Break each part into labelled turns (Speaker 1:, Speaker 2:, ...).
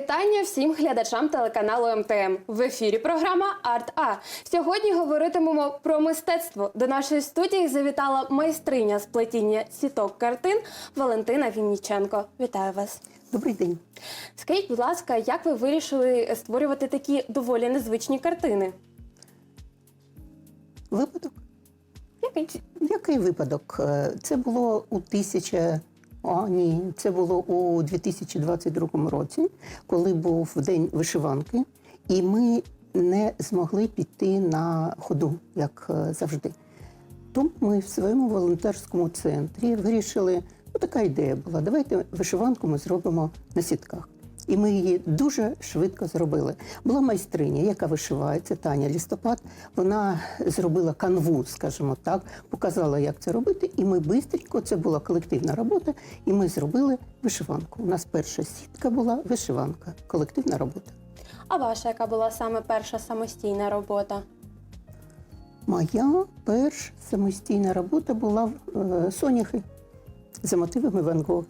Speaker 1: Вітання всім глядачам телеканалу МТМ. В ефірі програма Арт А. Сьогодні говоритимемо про мистецтво. До нашої студії завітала майстриня з плетіння сіток картин Валентина Вінніченко. Вітаю вас.
Speaker 2: Добрий день.
Speaker 1: Скажіть, будь ласка, як ви вирішили створювати такі доволі незвичні картини?
Speaker 2: Випадок?
Speaker 1: Який?
Speaker 2: Який випадок? Е, Це було у тисяча. А, ні, це було у 2022 році, коли був день вишиванки, і ми не змогли піти на ходу, як е, завжди. Тому ми в своєму волонтерському центрі вирішили, ну така ідея була. Давайте вишиванку ми зробимо на сітках. І ми її дуже швидко зробили. Була майстриня, яка вишивається, Таня Лістопад. Вона зробила канву, скажімо так, показала, як це робити. І ми швидко, це була колективна робота, і ми зробили вишиванку. У нас перша сітка була вишиванка, колективна робота.
Speaker 1: А ваша, яка була саме перша самостійна робота?
Speaker 2: Моя перша самостійна робота була е, соняхи за мотивами Ван Гога.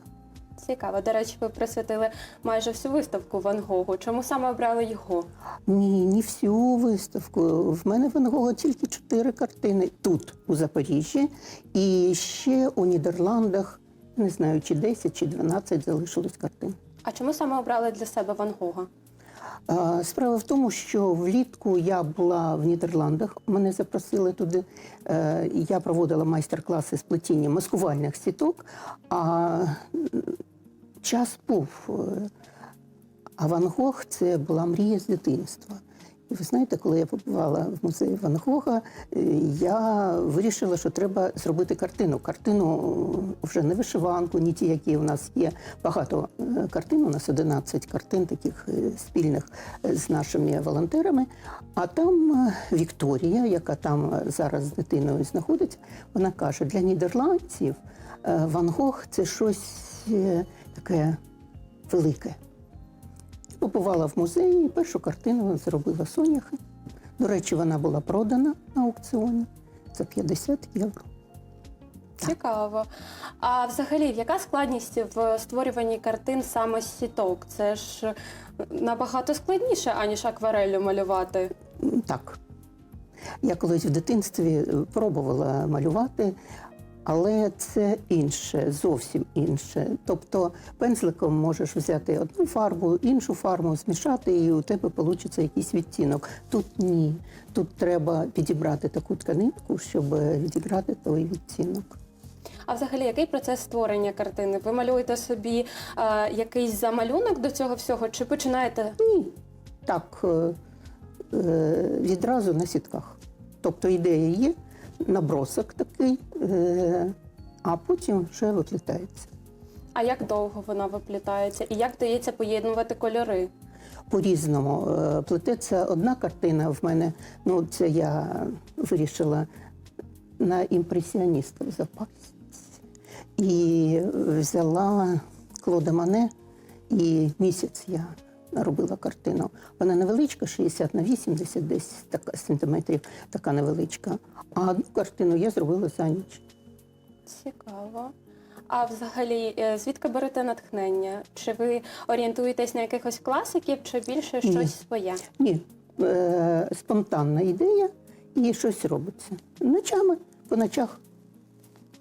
Speaker 1: Цікаво. До речі, ви присвятили майже всю виставку Ван Гогу. Чому саме обрали його?
Speaker 2: Ні, не всю виставку. В мене Ван Гога тільки чотири картини тут, у Запоріжжі, і ще у Нідерландах, не знаю, чи 10, чи 12 залишилось картин.
Speaker 1: А чому саме обрали для себе Ван Гога?
Speaker 2: Справа в тому, що влітку я була в Нідерландах, мене запросили туди. е, Я проводила майстер-класи з плетіння маскувальних сіток, а час був. е, А Ван Гог це була мрія з дитинства. І ви знаєте, коли я побувала в музеї Ван Гога, е, я вирішила, що треба зробити картину. Картину е, вже не вишиванку, ні ті, які у нас є. Багато е, картин. У нас 11 картин таких е, спільних е, з нашими волонтерами. А там е, Вікторія, яка там е, зараз з дитиною знаходиться, вона каже: для нідерландців е, Ван Гог це щось е, таке велике. Побувала в музеї і першу картину зробила соняхи. До речі, вона була продана на аукціоні за 50 євро.
Speaker 1: Цікаво. А взагалі, яка складність в створюванні картин саме з сіток? Це ж набагато складніше, аніж аквареллю малювати.
Speaker 2: Так. Я колись в дитинстві пробувала малювати, але це інше, зовсім інше. Тобто пензликом можеш взяти одну фарбу, іншу фарбу, змішати, і у тебе вийде якийсь відтінок. Тут ні. Тут треба підібрати таку тканинку, щоб відібрати той відтінок.
Speaker 1: А взагалі, який процес створення картини? Ви малюєте собі е, якийсь замалюнок до цього всього, чи починаєте?
Speaker 2: Ні. Так, е, е, відразу на сітках. Тобто ідея є, набросок такий, е, а потім вже виплітається.
Speaker 1: А як довго вона виплітається? І як вдається поєднувати кольори?
Speaker 2: По-різному Е, плететься одна картина в мене. Ну, це я вирішила на імпресіоністів запастися. І взяла Клода Мане, і місяць я робила картину. Вона невеличка, 60 на 80 десь така, сантиметрів, така невеличка. А одну картину я зробила за ніч.
Speaker 1: Цікаво. А взагалі, е, звідки берете натхнення? Чи ви орієнтуєтесь на якихось класиків, чи більше
Speaker 2: Ні.
Speaker 1: щось своє?
Speaker 2: Ні, е, спонтанна ідея і щось робиться. Ночами, по ночах.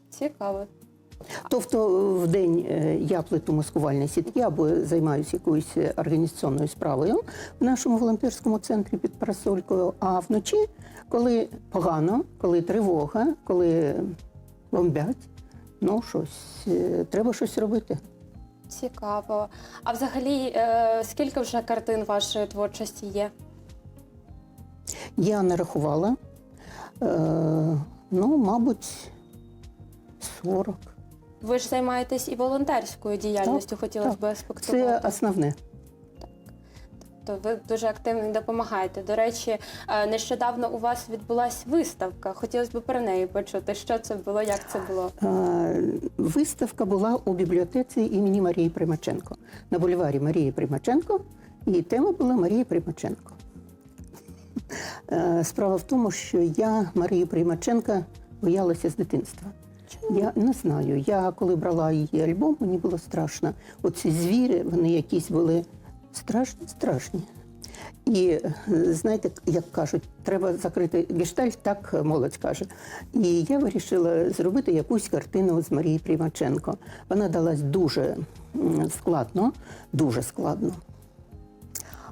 Speaker 1: Цікаво.
Speaker 2: Тобто в день е, я плету маскувальні сітки або займаюся якоюсь організаційною справою в нашому волонтерському центрі під парасолькою. А вночі, коли погано, коли тривога, коли бомбять, ну щось, е, треба щось робити.
Speaker 1: Цікаво. А взагалі, е, скільки вже картин вашої творчості є?
Speaker 2: Я не рахувала, ну, мабуть, 40.
Speaker 1: Ви ж займаєтесь і волонтерською діяльністю, хотілося
Speaker 2: так.
Speaker 1: б
Speaker 2: Це основне.
Speaker 1: То ви дуже активно допомагаєте. До речі, е, нещодавно у вас відбулася виставка. Хотілося б про неї почути. Що це було, як це було?
Speaker 2: Е, Виставка була у бібліотеці імені Марії Примаченко на бульварі Марії Примаченко, і тема була Марія Примаченко. Е, Справа в тому, що я Марію Примаченка боялася з дитинства. Я не знаю. Я коли брала її альбом, мені було страшно. Оці звірі, вони якісь були Страшні, страшні. І знаєте, як кажуть, треба закрити гештальт, так молодь каже. І я вирішила зробити якусь картину з Марії Примаченко. Вона далась дуже складно, дуже складно.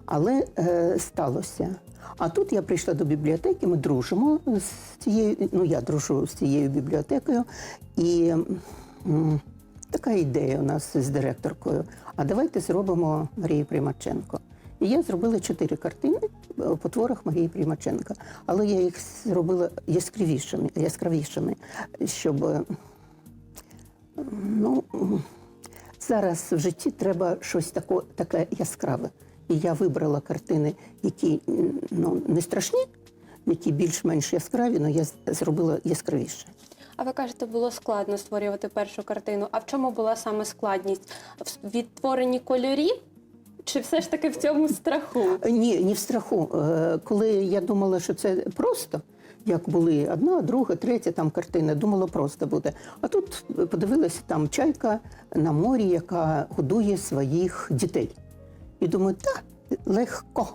Speaker 2: Але е, сталося. А тут я прийшла до бібліотеки, ми дружимо з цією, ну я дружу з цією бібліотекою, і м, така ідея у нас з директоркою. А давайте зробимо Марії Примаченко. І я зробила чотири картини по творах Марії Примаченко. Але я їх зробила яскравішими, яскравішими щоб ну, зараз в житті треба щось тако, таке яскраве. І я вибрала картини, які ну, не страшні, які більш-менш яскраві, але я зробила яскравіше.
Speaker 1: А ви кажете, було складно створювати першу картину. А в чому була саме складність? В відтворенні кольорів? Чи все ж таки в цьому страху?
Speaker 2: Е, Ні, ні в страху. Е, Коли я думала, що це просто, як були одна, друга, третя там картина, думала, просто буде. А тут подивилася там чайка на морі, яка годує своїх дітей. І думаю, так, легко.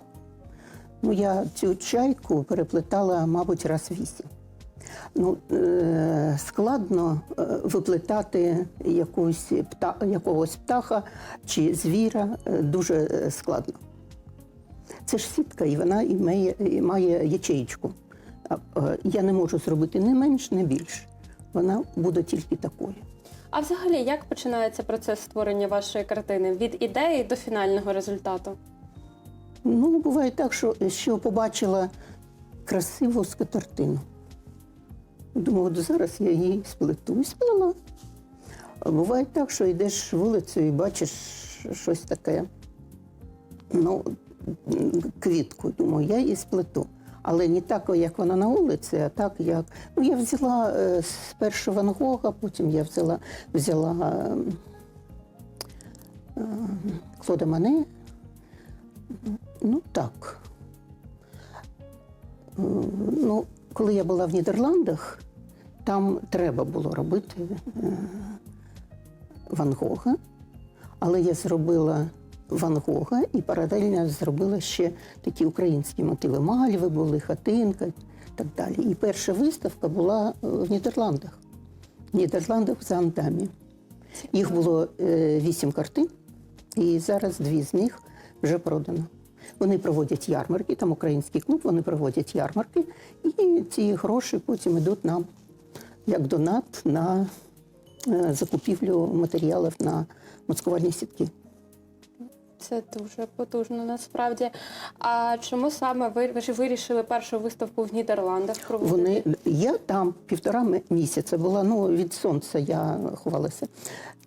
Speaker 2: Ну, я цю чайку переплетала, мабуть, раз вісім. Ну, е, складно е, виплетати якусь пта, якогось птаха чи звіра е, дуже складно. Це ж сітка, і вона і має, і має ячеїчку. Я не можу зробити не менш, не більш. Вона буде тільки такою.
Speaker 1: А взагалі, як починається процес створення вашої картини від ідеї до фінального результату?
Speaker 2: Ну, буває так, що, що побачила красиву скатертину. Думаю, от зараз я її сплету і сплела. А буває так, що йдеш вулицею і бачиш щось таке, ну, квітку. Думаю, я її сплету. Але не так, як вона на вулиці, а так, як. Ну, я взяла е, спершу Ван Гога, потім я взяла, взяла е, е, Клода Мане. Ну так. Ну, коли я була в Нідерландах, там треба було робити Ван Гога, але я зробила Ван Гога і паралельно зробила ще такі українські мотиви. Мальви були, хатинка і так далі. І перша виставка була е, в Нідерландах. В Нідерландах в Заандамі. Їх було е, вісім картин, і зараз дві з них вже продано. Вони проводять ярмарки, там український клуб, вони проводять ярмарки, і ці гроші потім йдуть нам як донат на е, закупівлю матеріалів на маскувальні сітки.
Speaker 1: Це дуже потужно насправді. А чому саме ви, ви ж вирішили першу виставку в Нідерландах проводити?
Speaker 2: Вони я там півтора місяця була. Ну від сонця я ховалася.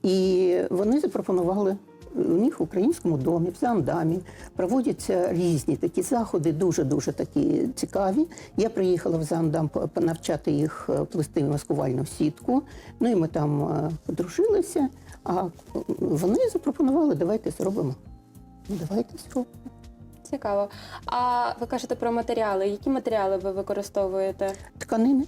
Speaker 2: І вони запропонували. У них в українському домі, в Заандамі, проводяться різні такі заходи, дуже дуже такі цікаві. Я приїхала в по- навчати їх е, плести маскувальну сітку. Ну і ми там е, подружилися. А вони запропонували, давайте зробимо. Давайте зробимо.
Speaker 1: Цікаво. А ви кажете про матеріали. Які матеріали ви використовуєте?
Speaker 2: Тканини.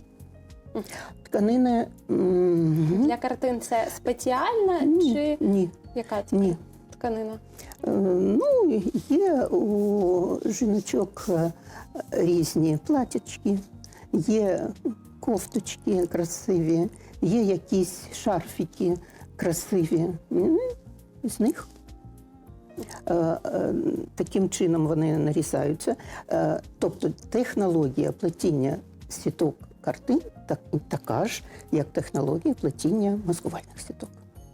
Speaker 2: Тканини. м,
Speaker 1: Для картин це спеціальна
Speaker 2: ні,
Speaker 1: чи
Speaker 2: ні,
Speaker 1: яка це
Speaker 2: ні.
Speaker 1: тканина?
Speaker 2: Е, Ну, є у жіночок е, різні платячки, є кофточки красиві, є якісь шарфики красиві. З них таким чином вони нарізаються. Е, Тобто технологія плетіння сіток картин так, така ж, як технологія плетіння маскувальних сіток.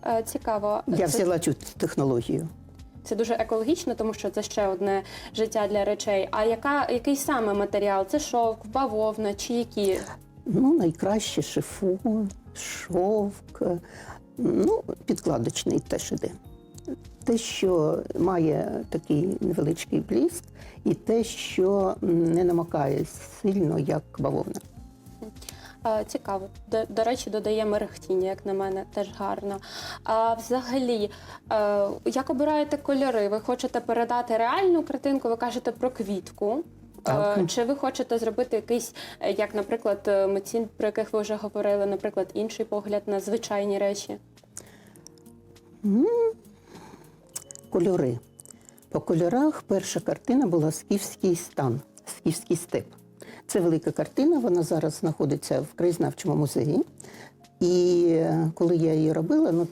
Speaker 1: Е, Цікаво.
Speaker 2: Я взяла цю технологію.
Speaker 1: Це дуже екологічно, тому що це ще одне життя для речей. А яка який саме матеріал? Це шовк, бавовна чи які?
Speaker 2: Ну, найкраще шифон, шовк, е, ну, підкладочний теж іде. Те, що має такий невеличкий бліск, і те, що не намакає сильно, як бавовна.
Speaker 1: Цікаво. До, до речі, додає мерехтіння, як на мене, теж гарно. А взагалі, е, як обираєте кольори? Ви хочете передати реальну картинку? Ви кажете про квітку.
Speaker 2: Так.
Speaker 1: Е, Чи ви хочете зробити якийсь, е, як, наприклад, митці, про яких ви вже говорили, наприклад, інший погляд на звичайні речі?
Speaker 2: Кольори. По кольорах перша картина була Скіфський стан, Скіфський степ. Це велика картина, вона зараз знаходиться в краєзнавчому музеї. І е, коли я її робила, ну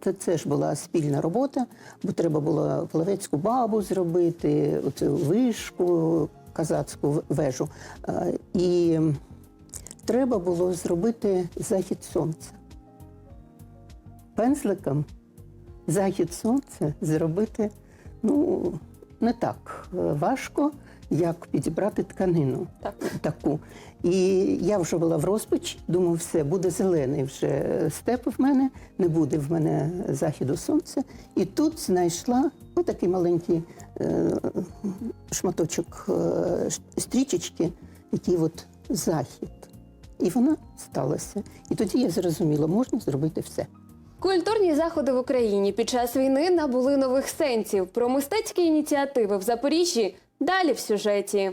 Speaker 2: це, це, ж була спільна робота, бо треба було плавецьку бабу зробити, оцю вишку, казацьку вежу. І треба було зробити захід сонця. Пензликом захід сонця зробити ну, не так е, важко, як підібрати тканину
Speaker 3: Так.
Speaker 2: таку. І я вже була в розпачі, думаю, все, буде зелений вже степ в мене, не буде в мене західу сонця. І тут знайшла отакий маленький е, шматочок е, стрічечки, який от захід. І вона сталася. І тоді я зрозуміла, можна зробити все.
Speaker 3: Культурні заходи в Україні під час війни набули нових сенсів. Про мистецькі ініціативи в Запоріжжі далі в сюжеті.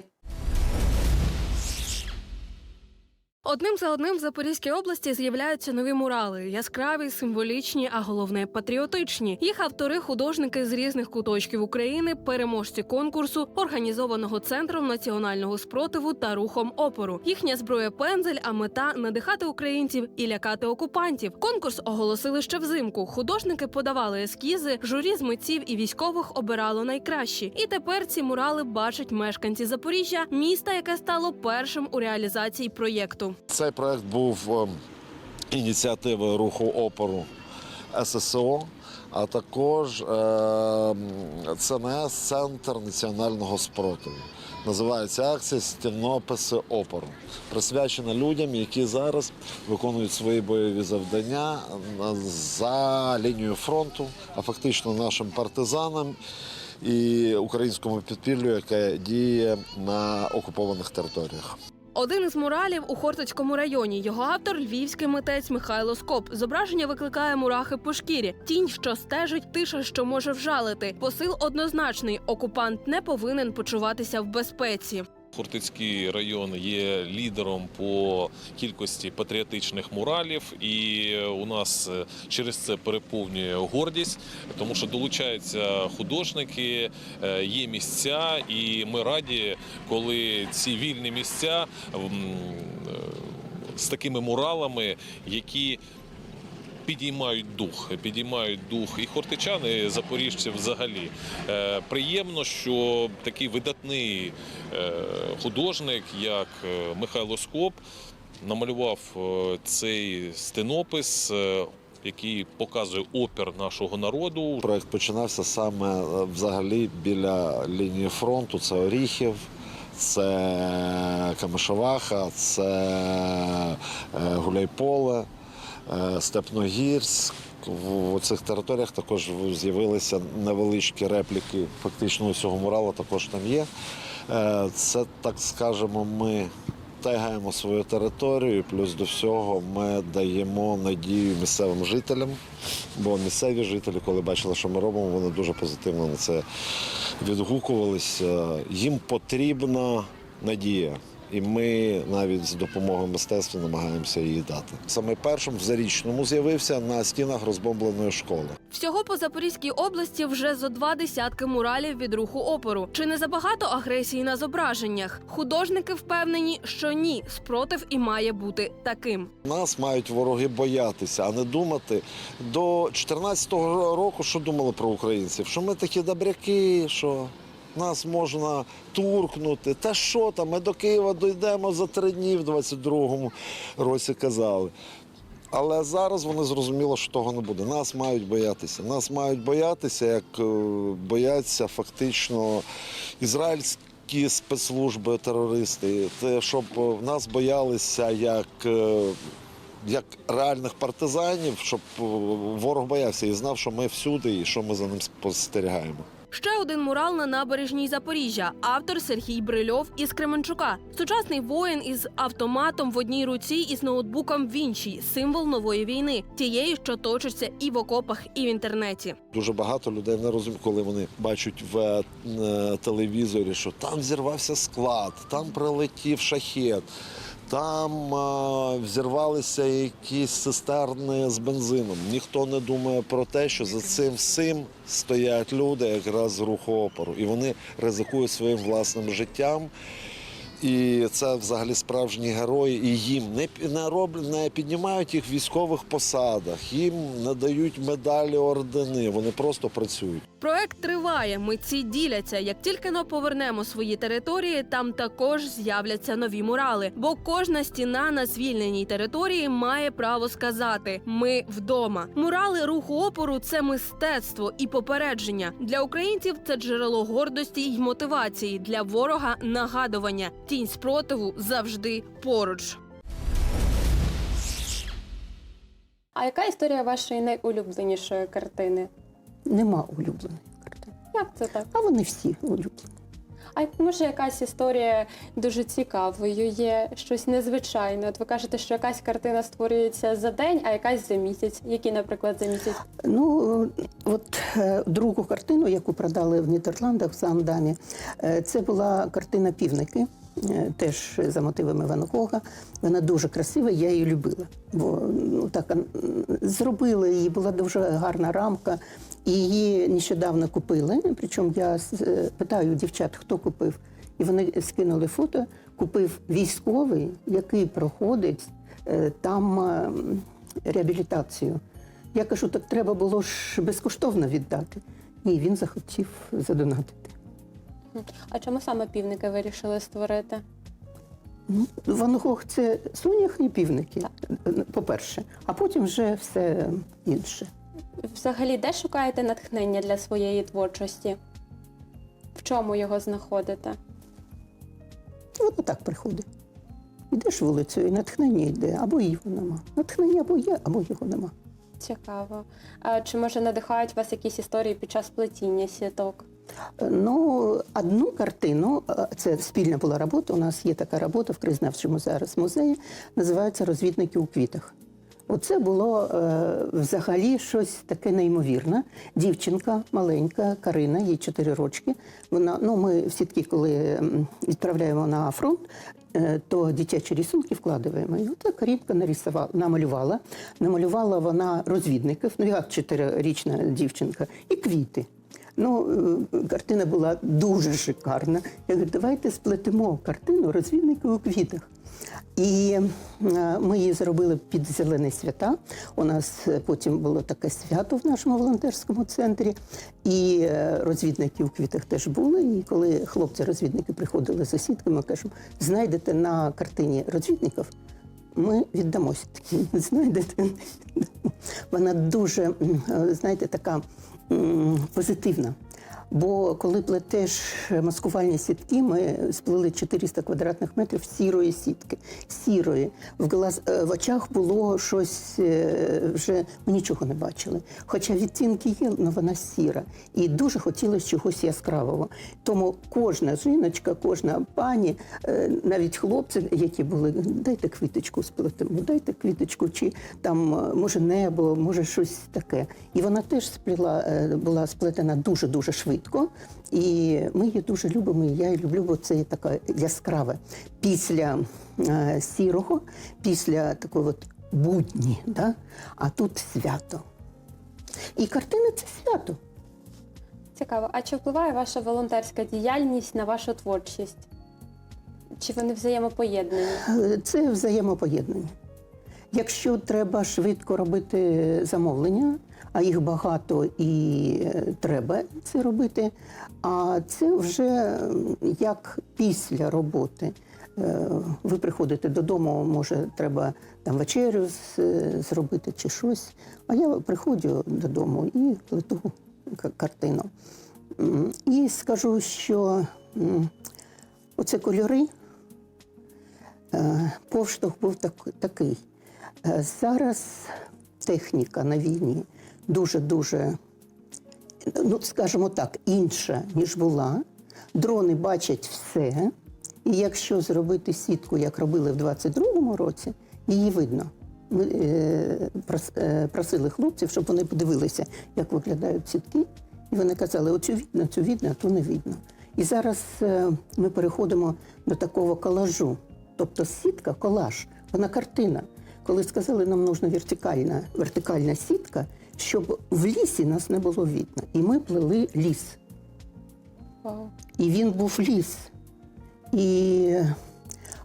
Speaker 3: Одним за одним в Запорізькій області з'являються нові мурали, яскраві, символічні, а головне патріотичні. Їх автори художники з різних куточків України, переможці конкурсу, організованого центром національного спротиву та рухом опору. Їхня зброя пензель, а мета надихати українців і лякати окупантів. Конкурс оголосили ще взимку. Художники подавали ескізи, журі з митців і військових обирало найкращі. І тепер ці мурали бачать мешканці Запоріжжя, міста, яке стало першим у реалізації проєкту.
Speaker 4: Цей проект був ем, ініціативою руху опору ССО, а також ем, ЦНС Центр національного спротиву. Називається акція Стінописи опору, присвячена людям, які зараз виконують свої бойові завдання за лінією фронту, а фактично нашим партизанам і українському підпіллю, яке діє на окупованих територіях.
Speaker 3: Один із муралів у Хортицькому районі. Його автор львівський митець Михайло Скоп. Зображення викликає мурахи по шкірі. Тінь, що стежить, тиша, що може вжалити. Посил однозначний: окупант не повинен почуватися в безпеці.
Speaker 5: Хортицький район є лідером по кількості патріотичних муралів, і у нас е, через це переповнює гордість, тому що долучаються художники, е, є місця, і ми раді, коли ці вільні місця е, з такими муралами, які підіймають дух, підіймають дух і хортичан, і запоріжців взагалі. Е, приємно, що такий видатний е, художник, як е, Михайло Скоп, намалював цей стенопис. який показує опір нашого народу,
Speaker 4: Проект починався саме взагалі біля лінії фронту. Це Оріхів, це Камишеваха, це Гуляйполе, Степногірськ. В цих територіях також з'явилися невеличкі репліки фактично цього мурала також там є. Е, Це, так скажемо, ми тегаємо свою територію, плюс до всього ми даємо надію місцевим жителям. Бо місцеві жителі, коли бачили, що ми робимо, вони дуже позитивно на це відгукувалися. Їм потрібна надія. І ми навіть з допомогою мистецтва намагаємося її дати. Саме першим в зарічному з'явився на стінах розбомбленої школи.
Speaker 3: Всього по Запорізькій області вже зо два десятки муралів від руху опору. Чи не забагато агресії на зображеннях? Художники впевнені, що ні, спротив і має бути таким.
Speaker 4: Нас мають вороги боятися, а не думати. До 14-го року що думали про українців? Що ми такі добряки, що нас можна туркнути. Та що там, ми до Києва дійдемо за три дні в 22-му році казали. Але зараз вони зрозуміли, що того не буде. Нас мають боятися. Нас мають боятися, як е, бояться фактично ізраїльські спецслужби, терористи. Те, щоб е, нас боялися як. е, Як реальних партизанів, щоб ворог боявся і знав, що ми всюди і що ми за ним спостерігаємо.
Speaker 3: Ще один мурал на набережній Запоріжжя. Автор Сергій Брильов із Кременчука. Сучасний воїн із автоматом в одній руці і з ноутбуком в іншій символ нової війни, тієї, що точиться і в окопах, і в інтернеті.
Speaker 4: Дуже багато людей не розуміють, коли вони бачать в е, телевізорі, що там зірвався склад, там прилетів шахет, Там а, взірвалися якісь цистерни з бензином. Ніхто не думає про те, що за цим всім стоять люди якраз з руху опору. І вони ризикують своїм власним життям. І це взагалі справжні герої. І їм не, не роблять, не піднімають їх в військових посадах, їм не дають медалі ордени. Вони просто працюють.
Speaker 1: Проект триває. Митці діляться. Як тільки но повернемо свої території, там також з'являться нові мурали. Бо кожна стіна на звільненій території має право сказати: ми вдома. Мурали руху опору це мистецтво і попередження для українців. Це джерело гордості й мотивації для ворога нагадування. Тінь спротиву завжди поруч. А яка історія вашої найулюбленішої картини?
Speaker 2: Нема улюбленої картини.
Speaker 1: Як це так?
Speaker 2: А вони всі улюблені.
Speaker 1: А може якась історія дуже цікавою, є щось незвичайне. От ви кажете, що якась картина створюється за день, а якась за місяць. Які, наприклад, за місяць?
Speaker 2: Ну, от е, другу картину, яку продали в Нідерландах в Заандамі, е, це була картина Півники, теж за мотивами Ван Гога. Вона дуже красива, я її любила. Бо ну, так м, зробили її, була дуже гарна рамка. І її нещодавно купили. Причому я е, питаю дівчат, хто купив. І вони скинули фото. Купив військовий, який проходить е, там е, реабілітацію. Я кажу, так треба було ж безкоштовно віддати. Ні, він захотів задонатити.
Speaker 1: А чому саме півники вирішили створити?
Speaker 2: Ну, Ван Гог – це соняхні півники, по-перше, а потім вже все інше.
Speaker 1: Взагалі, де шукаєте натхнення для своєї творчості? В чому його знаходите?
Speaker 2: Воно так приходить. Йдеш вулицею, і натхнення йде, або його нема. Натхнення або є, або його нема.
Speaker 1: Цікаво. А чи може надихають вас якісь історії під час плетіння сіток?
Speaker 2: Ну, одну картину, е, це спільна була робота. У нас є така робота в краєзнавчому зараз музеї, називається Розвідники у квітах. Оце було е, взагалі щось таке неймовірне. Дівчинка маленька, Карина, їй 4 рочки. Вона, ну, ми в сітки, коли відправляємо на фронт, е, то дитячі рисунки вкладаємо. І от Карінка нарисувала, намалювала. Намалювала вона розвідників, ну як чотирирічна дівчинка, і квіти. Ну, е, картина була дуже шикарна. Я говорю, давайте сплетемо картину розвідники у квітах. І е, ми її зробили під зелені свята. У нас е, потім було таке свято в нашому волонтерському центрі. І розвідники у квітах теж були. І коли хлопці-розвідники приходили за сітками, кажемо, знайдете на картині розвідників, ми віддамося такі, знайдете. Вона дуже, знаєте, така позитивна. Бо коли плетеш маскувальні сітки, ми сплели 400 квадратних метрів сірої сітки. Сірої. В, глаз, е, в очах було щось е, вже ми нічого не бачили. Хоча відтінки є, але вона сіра. І дуже хотілося чогось яскравого. Тому кожна жіночка, кожна пані, е, навіть хлопці, які були, дайте квіточку сплетемо, дайте квіточку, чи там може небо, може щось таке. І вона теж сплела, е, була сплетена дуже-дуже швидко. І ми її дуже любимо. і Я її люблю, бо це є таке яскраве. Після е, сірого, після такої от будні, да? а тут свято. І картина це свято.
Speaker 1: Цікаво. А чи впливає ваша волонтерська діяльність на вашу творчість? Чи вони взаємопоєднані?
Speaker 2: Е, Це взаємопоєднання. Якщо треба швидко робити замовлення, а їх багато і е, треба це робити, а це вже як після роботи. Е, Ви приходите додому, може, треба там вечерю е, зробити чи щось. А я приходжу додому і плету картину. І скажу, що оце кольори. Повштовх був так, такий. Зараз техніка на війні дуже-дуже, ну, скажімо так, інша, ніж була. Дрони бачать все. І якщо зробити сітку, як робили в 22-му році, її видно. Ми е, е, просили хлопців, щоб вони подивилися, як виглядають сітки. І вони казали, оцю видно, цю видно, а ту не видно. І зараз е, ми переходимо до такого колажу. Тобто сітка, колаж, вона картина. Коли сказали, нам нужна вертикальна, вертикальна сітка, щоб в лісі нас не було видно. І ми плели ліс.
Speaker 1: Вау.
Speaker 2: І він був ліс. І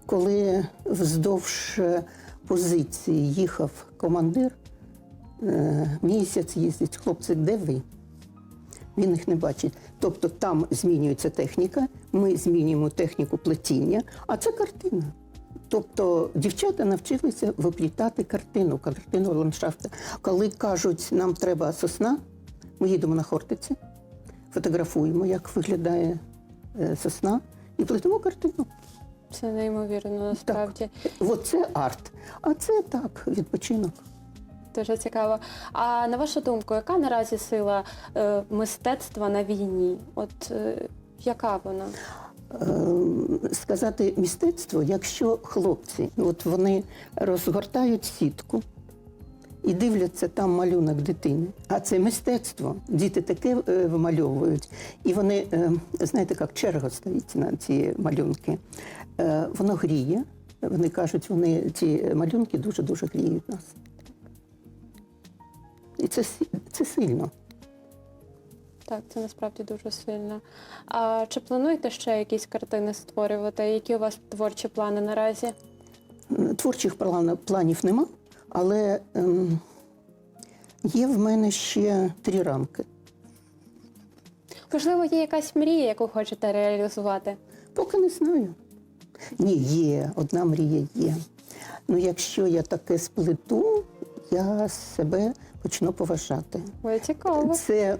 Speaker 2: коли вздовж позиції їхав командир, е, місяць їздить, хлопці, де ви? Він їх не бачить. Тобто там змінюється техніка, ми змінюємо техніку плетіння, а це картина. Тобто дівчата навчилися виплітати картину, картину ландшафту. Коли кажуть, нам треба сосна, ми їдемо на Хортиці, фотографуємо, як виглядає е, сосна, і плетемо картину.
Speaker 1: Це неймовірно насправді.
Speaker 2: От це арт. А це так, відпочинок.
Speaker 1: Дуже цікаво. А на вашу думку, яка наразі сила е, мистецтва на війні? От е, яка вона?
Speaker 2: Е, сказати мистецтво, якщо хлопці, от вони розгортають сітку і дивляться там малюнок дитини, а це мистецтво. Діти таке е, вимальовують, і вони, е, знаєте, як черга стоїть на ці малюнки. Е, Воно гріє. Вони кажуть, вони ці малюнки дуже-дуже гріють нас. І це, це сильно.
Speaker 1: Так, це насправді дуже сильно. А чи плануєте ще якісь картини створювати? Які у вас творчі плани наразі?
Speaker 2: Творчих план- планів нема, але ем, є в мене ще три рамки.
Speaker 1: Можливо, є якась мрія, яку хочете реалізувати?
Speaker 2: Поки не знаю. Ні, є, одна мрія є. Ну, якщо я таке сплету, я себе почну поважати.
Speaker 1: Ой, цікаво.
Speaker 2: Це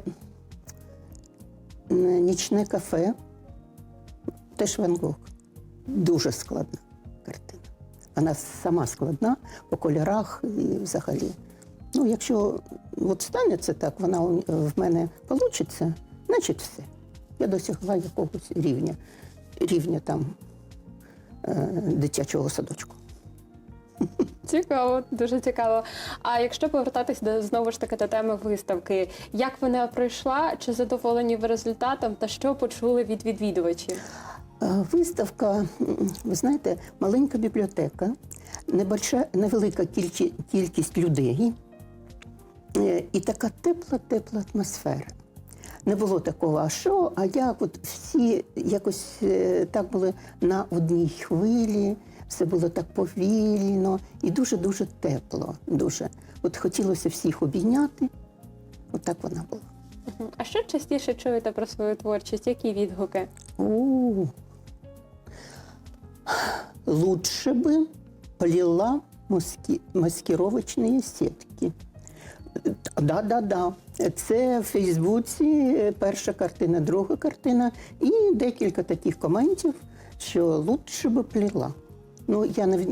Speaker 2: нічне кафе, теж Ван Гог. Дуже складна картина. Вона сама складна по кольорах і взагалі. Ну, якщо от станеться так, вона в мене вийде, значить все. Я досягла якогось рівня, рівня там е, дитячого садочку.
Speaker 1: Цікаво, дуже цікаво. А якщо повертатись до знову ж таки до теми виставки, як вона пройшла? Чи задоволені ви результатом та що почули від відвідувачів?
Speaker 2: Е, Виставка, ви знаєте, маленька бібліотека, невелика кількість, кількість людей е, і така тепла, тепла атмосфера. Не було такого, а що, а як? От всі якось е, так були на одній хвилі, все було так повільно і дуже-дуже тепло. Дуже. От хотілося всіх обійняти. От так вона була.
Speaker 1: А що частіше чуєте про свою творчість? Які відгуки?
Speaker 2: У. Лучше бы плела маски... маскировочные сетки. Да, да, да. Це в Фейсбуці е, перша картина, друга картина і декілька таких коментів, що лучше би плела. Ну, я не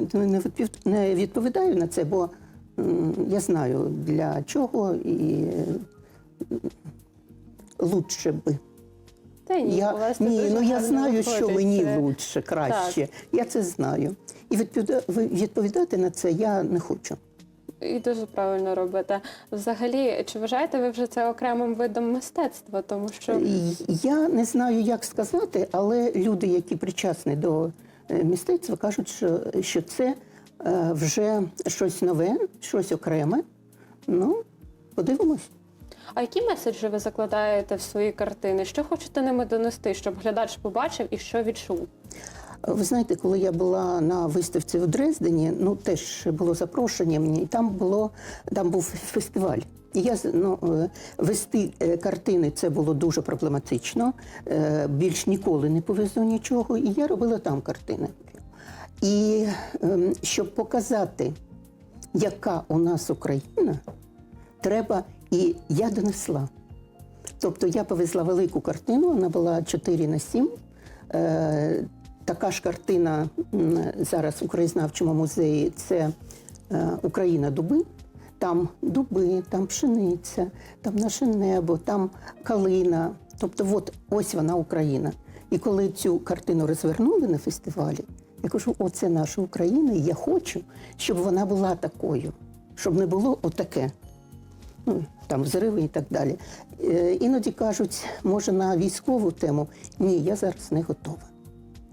Speaker 2: не відповідаю на це, бо я знаю для чого і лучше би.
Speaker 1: Та ні,
Speaker 2: Я,
Speaker 1: це
Speaker 2: ні, ну я знаю, що мені
Speaker 1: Це-
Speaker 2: лучше, краще. Я це знаю. І відповіда- відповідати на це я не хочу.
Speaker 1: І дуже правильно робите. Взагалі, чи вважаєте ви вже це окремим видом мистецтва? Тому що
Speaker 2: Я не знаю, як сказати, але люди, які причасні до мистецтва, кажуть, що, що це е, вже щось нове, щось окреме. Ну, подивимось.
Speaker 1: а які меседжі ви закладаєте в свої картини? Що хочете ними донести, щоб глядач побачив і що відчув?
Speaker 2: Ви знаєте, коли я була на виставці в Дрездені, ну теж було запрошення мені, і там було там був фестиваль. І я ну, е, вести е, картини це було дуже проблематично. Е, Більш ніколи не повезу нічого, і я робила там картини. І ем, щоб показати, яка у нас Україна, треба, і я донесла. Тобто я повезла велику картину, вона була 4 на 7. Така ж картина зараз у краєзнавчому музеї це е, Україна дуби. Там дуби, там пшениця, там наше небо, там калина. Тобто, от ось вона Україна. І коли цю картину розвернули на фестивалі, я кажу, оце наша Україна, і я хочу, щоб вона була такою, щоб не було отаке ну, там взриви і так далі. Е, іноді кажуть, може, на військову тему. Ні, я зараз не готова.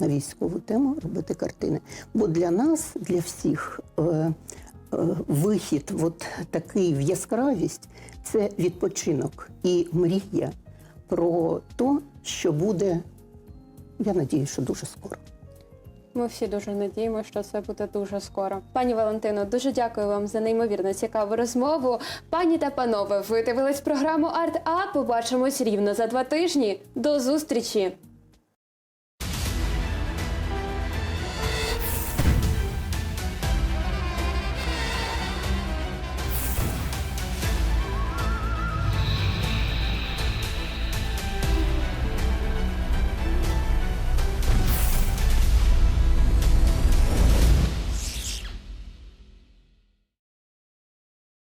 Speaker 2: На військову тему робити картини. Бо для нас, для всіх, е, е, вихід, от такий в яскравість це відпочинок і мрія про те, що буде, я надію, що дуже скоро.
Speaker 1: Ми всі дуже надіємося, що це буде дуже скоро. Пані Валентино, дуже дякую вам за неймовірно цікаву розмову. Пані та панове, ви дивились програму Арт А. Побачимось рівно за два тижні. До зустрічі!